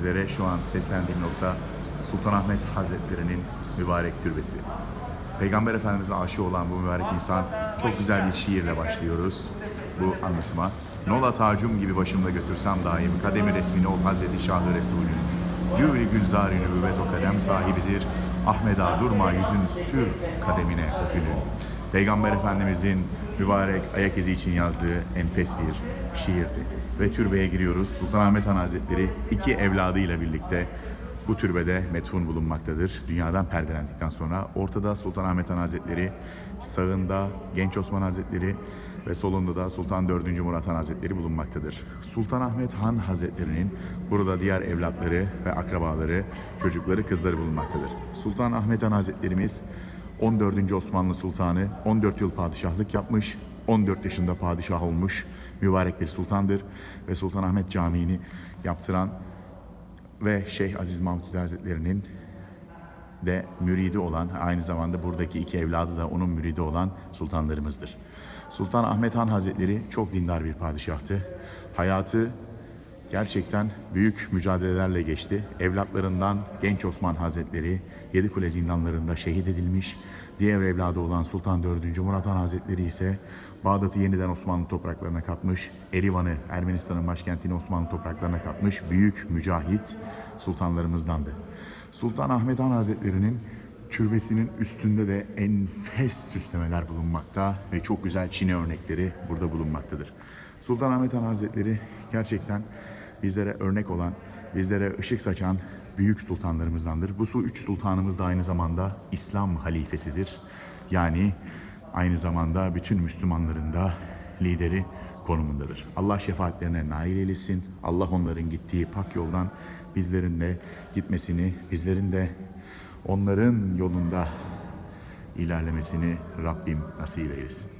sizlere şu an seslendiğim nokta Sultanahmet Hazretleri'nin mübarek türbesi. Peygamber Efendimiz'e aşık olan bu mübarek insan çok güzel bir şiirle başlıyoruz bu anlatıma. Nola tacum gibi başımda götürsem daim kademi resmini ol Hazreti Şahı Resulü. Gülü gülzar nübüvvet o kadem sahibidir. Ahmeda durma yüzün sür kademine o günü. Peygamber Efendimizin mübarek ayak izi için yazdığı enfes bir şiirdi. Ve türbeye giriyoruz. Sultanahmet Han Hazretleri iki evladıyla birlikte bu türbede metfun bulunmaktadır. Dünyadan perdelendikten sonra ortada Sultanahmet Han Hazretleri, sağında Genç Osman Hazretleri ve solunda da Sultan 4. Murat Han Hazretleri bulunmaktadır. Sultanahmet Han Hazretleri'nin burada diğer evlatları ve akrabaları, çocukları, kızları bulunmaktadır. Sultan Ahmet Han Hazretlerimiz 14. Osmanlı Sultanı 14 yıl padişahlık yapmış, 14 yaşında padişah olmuş mübarek bir sultandır ve Sultanahmet Camii'ni yaptıran ve Şeyh Aziz Mahmut Hazretleri'nin de müridi olan, aynı zamanda buradaki iki evladı da onun müridi olan sultanlarımızdır. Sultan Ahmet Han Hazretleri çok dindar bir padişahtı. Hayatı gerçekten büyük mücadelelerle geçti. Evlatlarından Genç Osman Hazretleri Yedikule zindanlarında şehit edilmiş. Diğer evladı olan Sultan 4. Murat Han Hazretleri ise Bağdat'ı yeniden Osmanlı topraklarına katmış. Erivan'ı Ermenistan'ın başkentini Osmanlı topraklarına katmış büyük mücahit sultanlarımızdandı. Sultan Ahmet Han Hazretleri'nin türbesinin üstünde de enfes süslemeler bulunmakta ve çok güzel Çin'e örnekleri burada bulunmaktadır. Sultan Ahmet Han Hazretleri gerçekten bizlere örnek olan, bizlere ışık saçan büyük sultanlarımızdandır. Bu su üç sultanımız da aynı zamanda İslam halifesidir. Yani aynı zamanda bütün Müslümanların da lideri konumundadır. Allah şefaatlerine nail eylesin. Allah onların gittiği pak yoldan bizlerin de gitmesini, bizlerin de onların yolunda ilerlemesini Rabbim nasip eylesin.